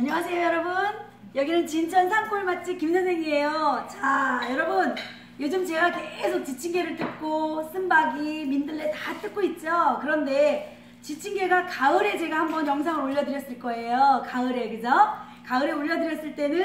안녕하세요 여러분. 여기는 진천 산골 맛집 김선생이에요. 자 여러분. 요즘 제가 계속 지친개를 뜯고 쓴바기 민들레 다 뜯고 있죠? 그런데 지친개가 가을에 제가 한번 영상을 올려드렸을 거예요. 가을에 그죠? 가을에 올려드렸을 때는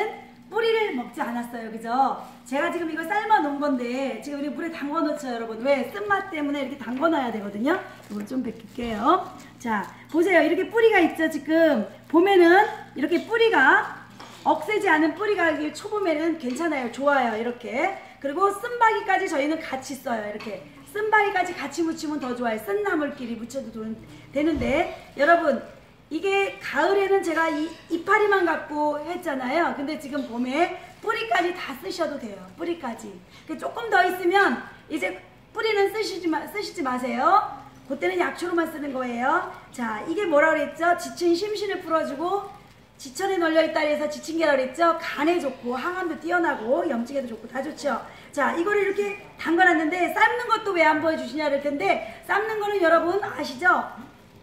뿌리를 먹지 않았어요. 그죠? 제가 지금 이거 삶아 놓은 건데 지금 우리 물에 담궈 놓죠 여러분. 왜? 쓴맛 때문에 이렇게 담궈 놔야 되거든요. 이걸 좀 벗길게요. 자 보세요. 이렇게 뿌리가 있죠 지금. 봄에는 이렇게 뿌리가 억세지 않은 뿌리가 초봄에는 괜찮아요. 좋아요. 이렇게. 그리고 쓴바기까지 저희는 같이 써요. 이렇게. 쓴바기까지 같이 묻히면 더 좋아요. 쓴나물끼리 묻혀도 되는데. 여러분 이게 가을에는 제가 이, 이파리만 갖고 했잖아요. 근데 지금 봄에 뿌리까지 다 쓰셔도 돼요. 뿌리까지. 조금 더 있으면 이제 뿌리는 쓰시지, 마, 쓰시지 마세요. 그때는 약초로만 쓰는 거예요. 자, 이게 뭐라 그랬죠? 지친 심신을 풀어주고 지천에 널려있다 해서 지친 게라 그랬죠? 간에 좋고 항암도 뛰어나고 염증에도 좋고 다 좋죠. 자, 이거를 이렇게 담가놨는데 삶는 것도 왜 안 보여주시냐 그럴 텐데 삶는 거는 여러분 아시죠?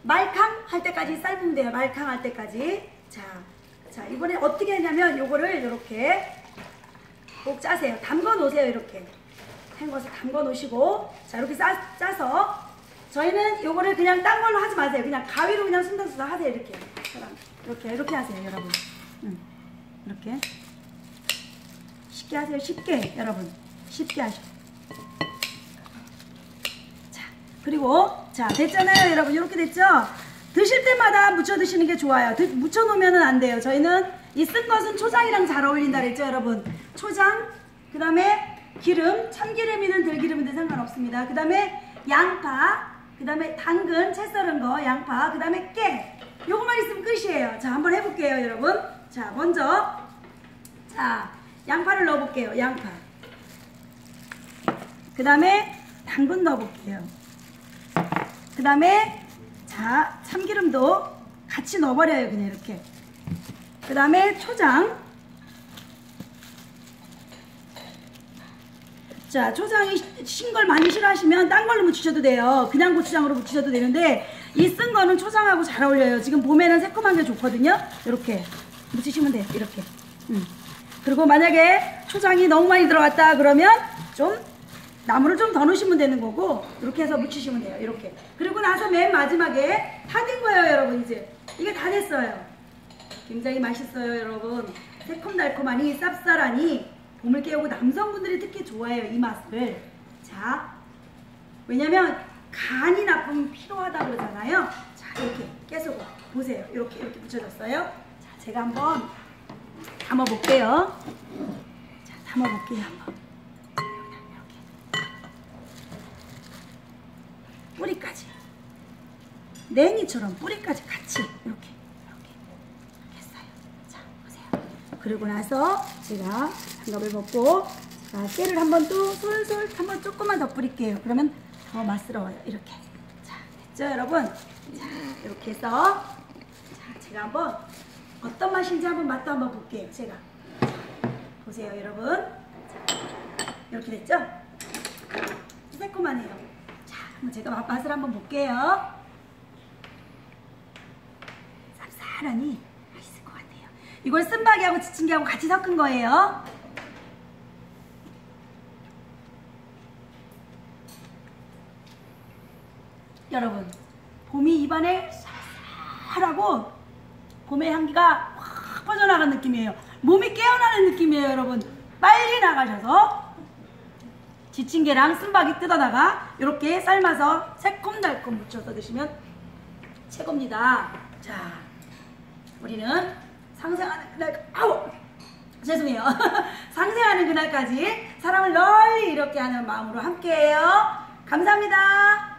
말캉 할 때까지 삶으면 돼요. 말캉 할 때까지. 자, 자 이번에 어떻게 하냐면 요거를 이렇게 꼭 짜세요. 담궈 놓으세요. 이렇게. 헹궈서 담궈 놓으시고 자 이렇게 싸, 짜서 저희는 요거를 그냥 딴 걸로 하지 마세요. 그냥 가위로 그냥 순덕순덕 하세요. 이렇게. 이렇게 이렇게 하세요. 여러분. 응. 이렇게. 쉽게 하세요. 쉽게 여러분. 쉽게 하셔. 그리고 자 됐잖아요 여러분. 이렇게 됐죠? 드실 때마다 묻혀 드시는 게 좋아요. 묻혀 놓으면 안 돼요. 저희는 이 쓴 것은 초장이랑 잘 어울린다 그랬죠 여러분? 초장 그 다음에 기름 참기름이든 들기름이든 상관없습니다. 그 다음에 양파 그 다음에 당근 채 썰은 거 양파 그 다음에 깨. 요거만 있으면 끝이에요. 자 한번 해볼게요 여러분. 자 먼저 자 양파를 넣어볼게요 양파. 그 다음에 당근 넣어볼게요 그 다음에 자 참기름도 같이 넣어버려요 그냥 이렇게. 그 다음에 초장. 자 초장이 신 걸 많이 싫어하시면 딴 걸로 묻히셔도 돼요. 그냥 고추장으로 묻히셔도 되는데 이 쓴 거는 초장하고 잘 어울려요. 지금 봄에는 새콤한 게 좋거든요. 이렇게 묻히시면 돼요 이렇게. 음. 그리고 만약에 초장이 너무 많이 들어갔다 그러면 좀 나무를 좀 더 넣으시면 되는 거고 이렇게 해서 묻히시면 돼요 이렇게. 그리고 나서 맨 마지막에 다 된 거예요 여러분 이제. 이게 다 됐어요. 굉장히 맛있어요 여러분. 새콤달콤하니 쌉쌀하니 봄을 깨우고 남성분들이 특히 좋아해요 이 맛을. 자 왜냐면 간이 나쁘면 피로하다 그러잖아요. 자 이렇게 계속 보세요. 이렇게 이렇게 묻혀졌어요. 자 제가 한번 담아 볼게요. 자 담아 볼게요 한번 뿌리까지 냉이처럼 뿌리까지 같이 이렇게 이렇게 했어요. 자 보세요. 그리고 나서 제가 장갑을 벗고 자 깨를 한번 또 솔솔 한번 조금만 더 뿌릴게요. 그러면 더 맛스러워요. 이렇게 자 됐죠 여러분? 자 이렇게 해서 자 제가 한번 어떤 맛인지 한번 맛도 한번 볼게요. 제가 보세요 여러분. 자, 이렇게 됐죠? 새콤하네요. 제가 맛을 한번 볼게요. 쌉쌀하니 맛있을 것 같아요. 이걸 쓴바기하고 지친개하고 같이 섞은 거예요. 여러분 봄이 입안에 쌀쌀하고 봄의 향기가 확 퍼져나간 느낌이에요. 몸이 깨어나는 느낌이에요 여러분. 빨리 나가셔서 지친 게랑 쓴바기 뜯어다가 이렇게 삶아서 새콤달콤 무쳐서 드시면 최고입니다. 자, 우리는 상생하는 그날, 아우! 죄송해요. 상생하는 그날까지 사랑을 널리 이렇게 하는 마음으로 함께해요. 감사합니다.